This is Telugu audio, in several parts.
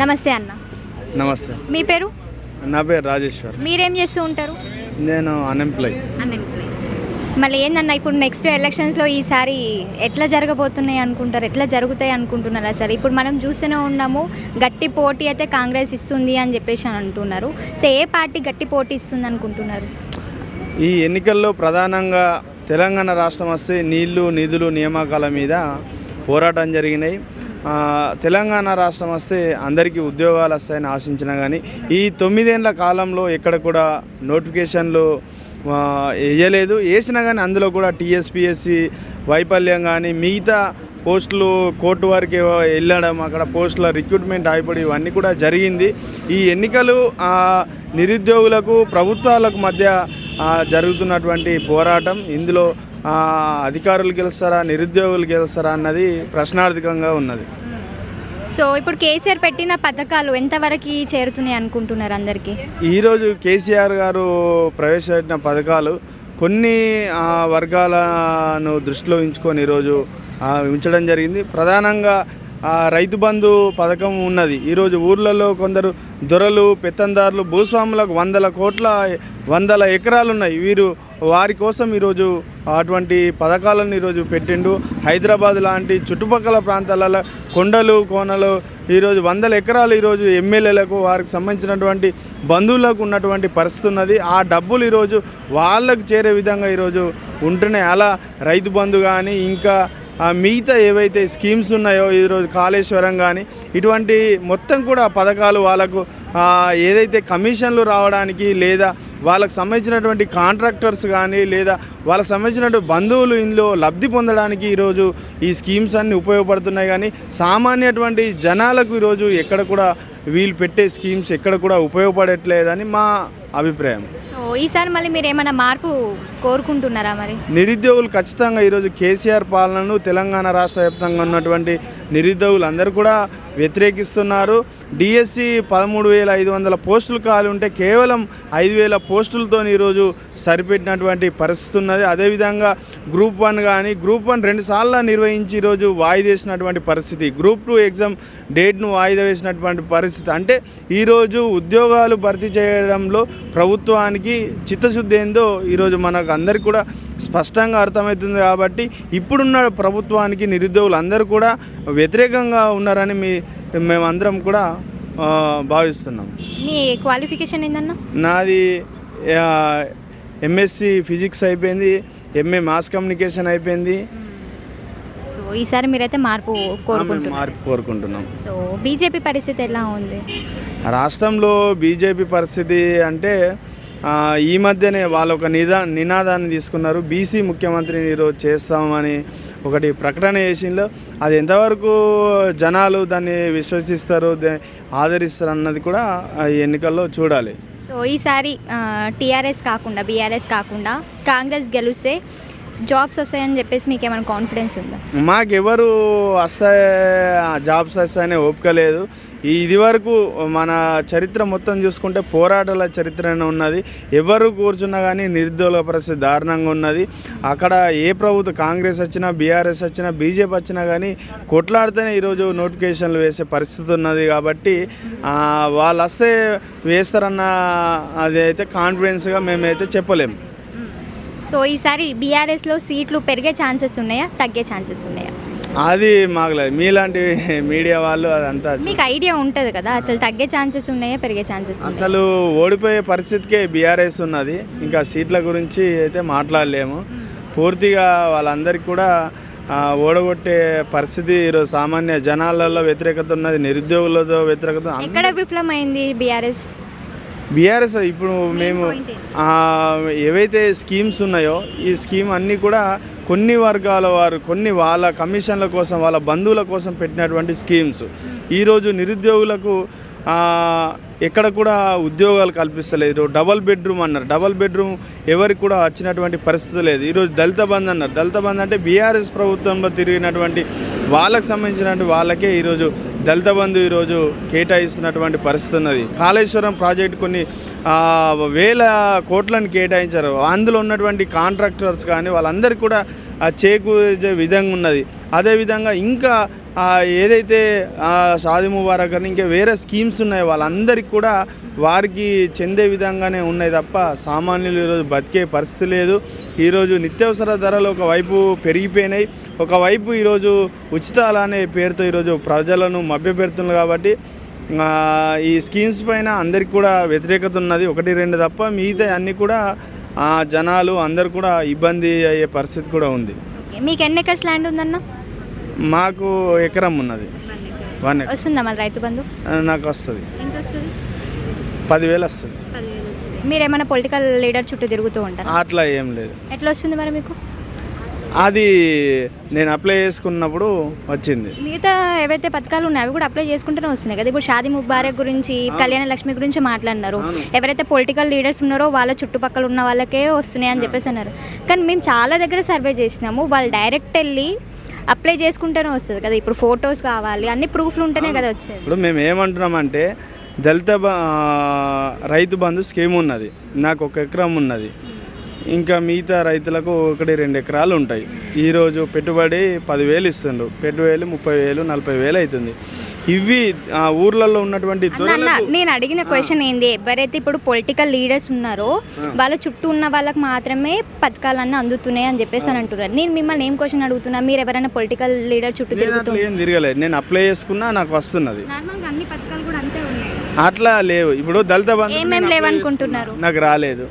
నమస్తే అన్న. నమస్తే. మీ పేరు? నా పేరు రాజేశ్వర్. మీరేం చేస్తూ ఉంటారు? నేను అన్ఎంప్లాయ్ అన్ఎంప్లాయ్ మళ్ళీ ఏందన్న ఇప్పుడు నెక్స్ట్ ఎలక్షన్స్లో ఈసారి ఎట్లా జరగబోతున్నాయి అనుకుంటారు? ఎట్లా జరుగుతాయి అనుకుంటున్నారు అసలు ఇప్పుడు మనం చూస్తూనే ఉన్నాము గట్టి పోటీ అయితే కాంగ్రెస్ ఇస్తుంది అని చెప్పేసి అని అంటున్నారు. సో ఏ పార్టీ గట్టి పోటీ ఇస్తుంది అనుకుంటున్నారు? ఈ ఎన్నికల్లో ప్రధానంగా తెలంగాణ రాష్ట్రం వస్తే నీళ్ళు నిధులు నియామకాల మీద పోరాటం జరిగినాయి. తెలంగాణ రాష్ట్రం వస్తే అందరికీ ఉద్యోగాలు వస్తాయని ఆశించినా కానీ ఈ తొమ్మిదేళ్ళ కాలంలో ఎక్కడ కూడా నోటిఫికేషన్లు వేయలేదు. వేసినా కానీ అందులో కూడా టీఎస్పిఎస్సి వైఫల్యం కానీ మిగతా పోస్టులు కోర్టు వరకు వెళ్ళడం అక్కడ పోస్టుల రిక్రూట్మెంట్ ఆగిపోయి ఇవన్నీ కూడా జరిగింది. ఈ ఎన్నికలు నిరుద్యోగులకు ప్రభుత్వాలకు మధ్య జరుగుతున్నటువంటి పోరాటం ఇందులో అధికారులు గెలుస్తారా నిరుద్యోగులు గెలుస్తారా అన్నది ప్రశ్నార్థకంగా ఉన్నది. సో ఇప్పుడు కేసీఆర్ పెట్టిన పథకాలు ఎంతవరకు చేరుతున్నాయి అనుకుంటున్నారు అందరికీ? ఈరోజు కేసీఆర్ గారు ప్రవేశపెట్టిన పథకాలు కొన్ని ఆ, వర్గాలను దృష్టిలో ఉంచుకొని ఈరోజు ఉంచడం జరిగింది. ప్రధానంగా రైతు బంధు పథకం ఉన్నది. ఈరోజు ఊర్లలో కొందరు దొరలు పెత్తందారులు భూస్వాములకు వందల కోట్ల వందల ఎకరాలు ఉన్నాయి వీరు వారి కోసం ఈరోజు అటువంటి పథకాలను ఈరోజు పెట్టిండు. హైదరాబాద్ లాంటి చుట్టుపక్కల ప్రాంతాలలో కొండలు కోనలు ఈరోజు వందల ఎకరాలు ఈరోజు ఎమ్మెల్యేలకు వారికి సంబంధించినటువంటి బంధువులకు ఉన్నటువంటి పరిస్థితి ఉన్నది. ఆ డబ్బులు ఈరోజు వాళ్ళకు చేరే విధంగా ఈరోజు ఉంటున్నాయి. అలా రైతు బంధు కానీ ఇంకా మిగతా ఏవైతే స్కీమ్స్ ఉన్నాయో ఈరోజు కాళేశ్వరం కానీ ఇటువంటి మొత్తం కూడా పథకాలు వాళ్ళకు ఏదైతే కమిషన్లు రావడానికి లేదా వాళ్ళకు సంబంధించినటువంటి కాంట్రాక్టర్స్ కానీ లేదా వాళ్ళకి సంబంధించినటువంటి బంధువులు ఇందులో లబ్ధి పొందడానికి ఈరోజు ఈ స్కీమ్స్ అన్నీ ఉపయోగపడుతున్నాయి. కానీ సామాన్యటువంటి జనాలకు ఈరోజు ఎక్కడ కూడా వీళ్ళు పెట్టే స్కీమ్స్ ఎక్కడ కూడా ఉపయోగపడట్లేదని మా అభిప్రాయం. సో ఈసారి మళ్ళీ మీరు ఏమైనా మార్పు కోరుకుంటున్నారా మరి? నిరుద్యోగులు ఖచ్చితంగా ఈరోజు కేసీఆర్ పాలనను తెలంగాణ రాష్ట్ర వ్యాప్తంగా ఉన్నటువంటి నిరుద్యోగులు అందరూ కూడా వ్యతిరేకిస్తున్నారు. డిఎస్సి పదమూడు వేల ఐదు వందల పోస్టులు ఖాళీ ఉంటే కేవలం ఐదు వేల పోస్టులతో ఈరోజు సరిపెట్టినటువంటి పరిస్థితి ఉన్నది. అదేవిధంగా గ్రూప్ వన్ కానీ గ్రూప్ వన్ రెండు సార్లు నిర్వహించి ఈరోజు వాయిదా వేసినటువంటి పరిస్థితి. గ్రూప్ టూ ఎగ్జామ్ డేట్ను వాయిదా వేసినటువంటి పరిస్థితి. అంటే ఈరోజు ఉద్యోగాలు భర్తీ చేయడంలో ప్రభుత్వానికి చిత్తశుద్ధి ఏందో ఈరోజు మనకు అందరికీ కూడా స్పష్టంగా అర్థమవుతుంది కాబట్టి ఇప్పుడున్న ప్రభుత్వానికి నిరుద్యోగులు అందరూ కూడా వ్యతిరేకంగా ఉన్నారని మీ మేమందరం కూడా భావిస్తున్నాం. మీ క్వాలిఫికేషన్ ఏందన్నా? నాది ఎంఎస్సి ఫిజిక్స్ అయిపోయింది ఎంఏ మాస్ కమ్యూనికేషన్ అయిపోయింది. సో ఈసారి మీరైతే మార్పు మార్పు కోరుకుంటున్నాం. సో బీజేపీ పరిస్థితి ఎలా ఉంది? రాష్ట్రంలో బీజేపీ పరిస్థితి అంటే ఈ మధ్యనే వాళ్ళు ఒక నిదా నినాదాన్ని తీసుకున్నారు. బీసీ ముఖ్యమంత్రిని ఈరోజు చేస్తామని ఒకటి ప్రకటన చేసిందో అది ఎంతవరకు జనాలు దాన్ని విశ్వసిస్తారు ఆదరిస్తారు అన్నది కూడా ఎన్నికల్లో చూడాలి. సో ఈసారి టీఆర్ఎస్ కాకుండా బీఆర్ఎస్ కాకుండా కాంగ్రెస్ గెలిస్తే జాబ్స్ వస్తాయని చెప్పేసి మీకు ఏమైనా కాన్ఫిడెన్స్ ఉందా? మాకెవరు వస్తాయి జాబ్స్ వస్తాయనే ఓపిక లేదు. ఇది వరకు మన చరిత్ర మొత్తం చూసుకుంటే పోరాటాల చరిత్రనే ఉన్నది. ఎవరు కూర్చున్నా కానీ నిరుద్యోగ పరిస్థితి దారుణంగా ఉన్నది. అక్కడ ఏ ప్రభుత్వం కాంగ్రెస్ వచ్చినా బీఆర్ఎస్ వచ్చినా బీజేపీ వచ్చినా కానీ కొట్లాడితేనే ఈరోజు నోటిఫికేషన్లు వేసే పరిస్థితి ఉన్నది కాబట్టి వాళ్ళు వస్తే వేస్తారన్న అది అయితే కాన్ఫిడెన్స్గా మేమైతే చెప్పలేము సో ఈసారి బీఆర్ఎస్లో సీట్లు పెరిగే ఛాన్సెస్ ఉన్నాయా తగ్గే ఛాన్సెస్ ఉన్నాయా? అది మాకు లేదు. మీలాంటి మీడియా వాళ్ళు అదంతా మీకు ఐడియా ఉంటుంది కదా అసలు తగ్గే ఛాన్సెస్ ఉన్నాయా పెరిగే ఛాన్సెస్ అసలు ఓడిపోయే పరిస్థితికే బీఆర్ఎస్ ఉన్నది. ఇంకా సీట్ల గురించి అయితే మాట్లాడలేము. పూర్తిగా వాళ్ళందరికీ కూడా ఓడగొట్టే పరిస్థితి ఈరోజు సామాన్య జనాలలో వ్యతిరేకత ఉన్నది నిరుద్యోగులతో వ్యతిరేకత ఎక్కడ విఫలమైంది బీఆర్ఎస్? బీఆర్ఎస్ ఇప్పుడు మేము ఏవైతే స్కీమ్స్ ఉన్నాయో ఈ స్కీమ్ అన్నీ కూడా కొన్ని వర్గాల వారు కొన్ని వాళ్ళ కమిషన్ల కోసం వాళ్ళ బంధువుల కోసం పెట్టినటువంటి స్కీమ్స్. ఈరోజు నిరుద్యోగులకు ఎక్కడ కూడా ఉద్యోగాలు కల్పిస్తలేదు. డబల్ బెడ్రూమ్ అన్నారు. డబల్ బెడ్రూమ్ ఎవరికి కూడా వచ్చినటువంటి పరిస్థితి లేదు. ఈరోజు దళిత బంధు అన్నారు. దళిత బంధు అంటే బీఆర్ఎస్ ప్రభుత్వంలో తిరిగినటువంటి వాళ్ళకు సంబంధించినటువంటి వాళ్ళకే ఈరోజు దళిత బంధు ఈరోజు కేటాయిస్తున్నటువంటి పరిస్థితి ఉన్నది. కాళేశ్వరం ప్రాజెక్ట్ కొన్ని వేల కోట్లను కేటాయించారు. అందులో ఉన్నటువంటి కాంట్రాక్టర్స్ కానీ వాళ్ళందరికీ కూడా చేకూర్చే విధంగా ఉన్నది. అదేవిధంగా ఇంకా ఏదైతే సాది షాది ముబారక్ అని ఇంకా వేరే స్కీమ్స్ ఉన్నాయి వాళ్ళందరికీ కూడా వారికి చెందే విధంగానే ఉన్నాయి తప్ప సామాన్యులు ఈరోజు బతికే పరిస్థితి లేదు. ఈరోజు నిత్యావసర ధరలు ఒకవైపు పెరిగిపోయినాయి. ఒకవైపు ఈరోజు ఉచితాలు అనే పేరుతో ఈరోజు ప్రజలను మభ్యపెడుతున్నారు కాబట్టి ఈ స్కీమ్స్ పైన అందరికి కూడా వ్యతిరేకత ఉన్నది. ఒకటి రెండు తప్ప మిగతా అన్నీ కూడా జనాలు అందరు కూడా ఇబ్బంది అయ్యే పరిస్థితి కూడా ఉంది. మీకు ఎన్ని ఎకర్స్ ల్యాండ్ ఉందన్న? మాకు ఎకరం ఉన్నది. వన్ వస్తుందా మళ్ళీ రైతు బంధు? నాకు వస్తుంది. పదివేలు వస్తుంది. మీరు ఏమైనా పొలిటికల్ లీడర్ చుట్టూ తిరుగుతూ ఉంటారా? అట్లా ఏం లేదు. ఎట్లా వస్తుంది మరి మీకు? అది నేను అప్లై చేసుకున్నప్పుడు వచ్చింది. మిగతా ఏవైతే పథకాలు ఉన్నాయో అవి కూడా అప్లై చేసుకుంటూనే వస్తున్నాయి కదా? ఇప్పుడు షాదీ ముబారక్ గురించి కళ్యాణ లక్ష్మి గురించి మాట్లాడినారు. ఎవరైతే పొలిటికల్ లీడర్స్ ఉన్నారో వాళ్ళ చుట్టుపక్కల ఉన్న వాళ్ళకే వస్తున్నాయి అని చెప్పేసి అన్నారు. కానీ మేము చాలా దగ్గర సర్వే చేసినాము. వాళ్ళు డైరెక్ట్ వెళ్ళి అప్లై చేసుకుంటేనే వస్తుంది కదా. ఇప్పుడు ఫొటోస్ కావాలి అన్ని ప్రూఫ్లు ఉంటేనే కదా వచ్చేది. ఇప్పుడు మేము ఏమంటున్నామంటే దళిత రైతు బంధు స్కీమ్ ఉన్నది. నాకు ఒక ఎకరం ఉన్నది. ఇంకా మిగతా రైతులకు ఒకటి రెండు ఎకరాలు ఉంటాయి. ఈరోజు పెట్టుబడి పదివేలు ఇస్తుండ్రు పెట్టుబడి ముప్పై వేలు నలభై వేలు అవుతుంది. ఇవి ఆ ఊర్లలో ఉన్నటువంటి నేను అడిగిన క్వశ్చన్ ఏంది? ఎవరైతే ఇప్పుడు పొలిటికల్ లీడర్స్ ఉన్నారో వాళ్ళ చుట్టూ ఉన్న వాళ్ళకి మాత్రమే పథకాలన్నీ అందుతున్నాయి అని చెప్పేసి అని అంటున్నారు. నేను మిమ్మల్ని ఏం క్వశ్చన్ అడుగుతున్నా? మీరు ఎవరైనా పొలిటికల్ లీడర్ చుట్టూ నేను తిరుగుతూ అట్లా ఏం తిరగలేదు నేను అప్లై చేసుకున్నా నాకు వస్తున్నది. నార్మల్గా అన్ని పథకాలు కూడా అంతే ఉన్నాయి. అట్లా లేవు. ఇప్పుడు దళిత బంధు. నాకు రాలేదు.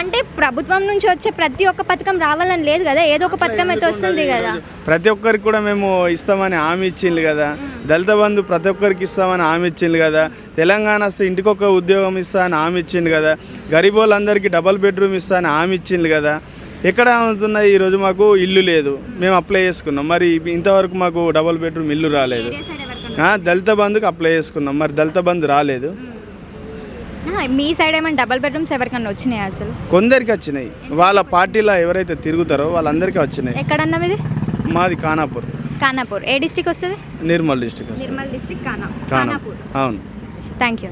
అంటే ప్రభుత్వం నుంచి వచ్చే ప్రతి ఒక్క పథకం రావాలని లేదు కదా? ఏదో ఒక పథకం అయితే వస్తుంది కదా? ప్రతి ఒక్కరికి కూడా మేము ఇస్తామని హామీ ఇచ్చింది కదా. దళిత బంధు ప్రతి ఒక్కరికి ఇస్తామని హామీ ఇచ్చింది కదా. తెలంగాణ వస్తే ఇంటికి ఒక ఉద్యోగం ఇస్తా అని హామీ ఇచ్చింది కదా. గరీబ్ వాళ్ళందరికీ డబల్ బెడ్రూమ్ ఇస్తా అని హామీ ఇచ్చింది కదా. ఎక్కడ అవుతున్నది ఈరోజు మాకు ఇల్లు లేదు. మేము అప్లై చేసుకున్నాం. మరి ఇంతవరకు మాకు డబల్ బెడ్రూమ్ ఇల్లు రాలేదు. దళిత బంధుకి అప్లై చేసుకున్నాం. మరి దళిత బంధు రాలేదు. మీ సైడ్ ఏమైనా డబల్ బెడ్రూమ్స్ ఎవరికన్నా వచ్చినాయి అసలు? కొందరికి వచ్చినాయి. వాళ్ళ పార్టీలో ఎవరైతే తిరుగుతారో వాళ్ళందరికీ వచ్చినాయి. ఎక్కడన్నా ఇది మాది ఖానాపూర్. ఖానాపూర్. ఏ డిస్ట్రిక్ట్ వస్తుంది? నిర్మల్ డిస్టిక్ నిర్మల్ డిస్ట్రిక్ట్ ఖానా ఖానాపూర్. అవును. Thank you